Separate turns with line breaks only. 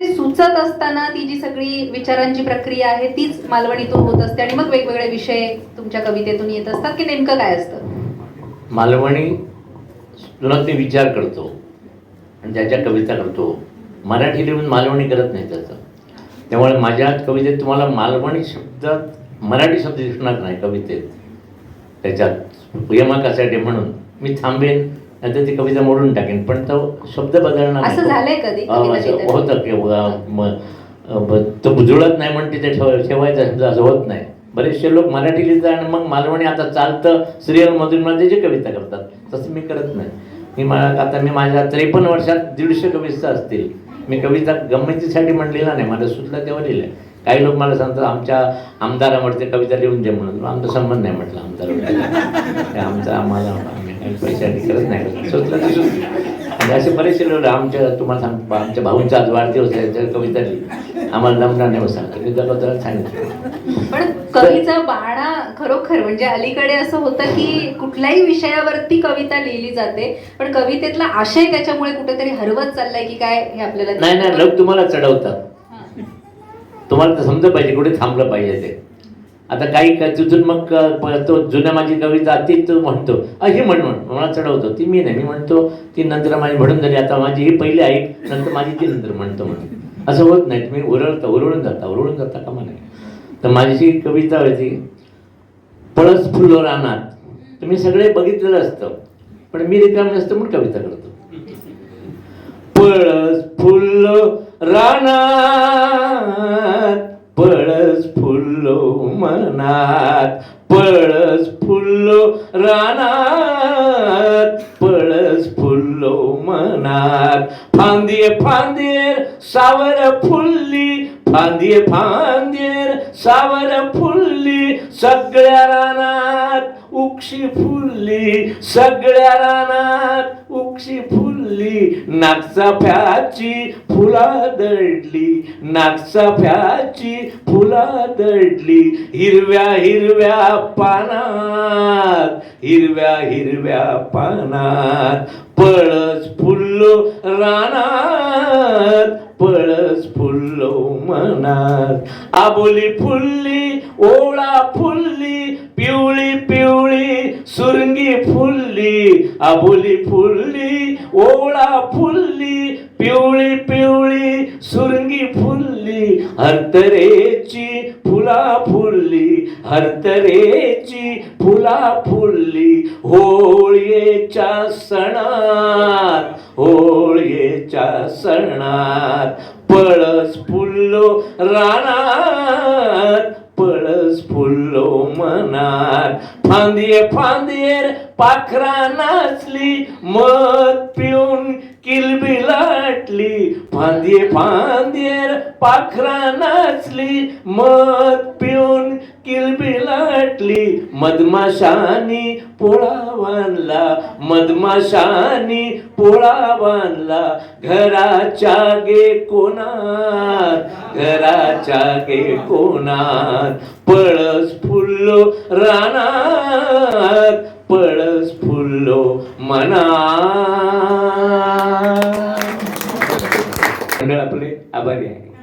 सुचत असताना ती जी सगळी विचारांची प्रक्रिया आहे तीच मालवणीतून होत असते आणि मग वेगवेगळे विषय तुमच्या कवितेतून येत असतात. की नेमकं काय असतं?
मालवणी तुला ते विचार करतो आणि त्याच्या कविता करतो मराठी लिहून मालवणी करत नाही त्याचं त्यामुळे माझ्या कवितेत तुम्हाला मालवणी शब्दात मराठी शब्द दिसणार नाही कवितेत. त्याच्यात यमकासाठी म्हणून मी थांबेन. नाहीतर ती कविता मोडून टाकेन. पण तो शब्द बदलणार
असं. झालंय कधी?
होतं की तो बुजळत नाही म्हणते ते ठेव ठेवायचं शब्द असं होत नाही. बरेचसे लोक मराठी लिहितात आणि मग मालवणी आता चालतं सिरियलमधून मध्ये जे कविता करतात. तसं मी करत नाही. मी मा आता मी माझ्या त्रेपन्न वर्षात दीडशे कविता असतील. मी कविता गंमतीसाठी म्हणलेला नाही मला सुचलं तेव्हा लिहिलं काही लोक मला सांगतात आमच्या आमदारावरती कविता लिहून दे म्हणून. आमचा संबंध नाही म्हटलं आमदार आमचा आम्हाला पैशासाठी करत नाही. म्हणजे असे बरेचसे लोक आमच्या तुम्हाला सांगतो आमच्या भाऊंचा आज वाढदिवस आहे कविता आम्हाला जमणार नाही सांगतो मी त्याबद्दल सांगितलं.
पण कवीचा बाणा खरोखर म्हणजे अलीकडे असं होतं की कुठल्याही विषयावरती कविता लिहिली जाते पण कवितेतला आशय त्याच्यामुळे कुठेतरी हरवत चाललाय की काय हे आपल्याला
नाही नाही लोक तुम्हाला चढवतात. तुम्हाला समजलं पाहिजे कुठे थांबलं पाहिजे ते. आता काही क- तिथून मग तो जुन्या माझी कविता जाती तो म्हणतो ही म्हण म्हण. मला चढवतो ती मी नाही. मी म्हणतो ती नंतर माझी म्हणून झाली. आता माझी ही पहिली ऐक नंतर माझी ती नंतर म्हणतो म्हणून असं होत नाही. तुम्ही उरळता उरळून जाता. उरळून जाता का नाही तर माझी कविता होती पळस फुलो रानात. तुम्ही सगळे बघितलेलं असतं. पण मी रिकाम नसतं म्हणून कविता करतो. पळस फुल रानात. पळस फुल्लो मनात पळस फुल्लो रानात पळस फुल्लो मनात फांदिये फांदेर सावर फुल्ली फांदिये फांदेर सावर फुल्ली सगळ्या रानात उक्षी फुल्ली सगळ्या रानात उक्षी फुल्ली. नागचाफ्याची फुला दडली नागचाफ्याची फुला दडली. हिरव्या हिरव्या पानात हिरव्या हिरव्या पानात पळस फुल्लो रानात पळस फुल्लो मनात. आबोली फुल्ली ओळा फुल्ली पिवळी पिवळी सुरंगी फुल्ली आबोली फुलली ओळा फुलली पिवळी पिवळी सुरंगी फुलली हरतरेची फुला फुलली हरतरेची फुला फुलली होळीच्या सणात होळीच्या सणात पळस फुललो रानात फांदिये फांदियेर पाखरा नाचली मध पिऊन किलबिलाटली फांदिये फांदियेर पाखरा नाचली मध पिऊन किलबिलाटली मधमाशानी पोळा बांधला मधमाशानी पोळा बांधला. घराच्या गे कोणात घराच्या गे कोणात पळस फुल रानात पळस फुल्लो मना. मंडळ आपले आभारी आहे.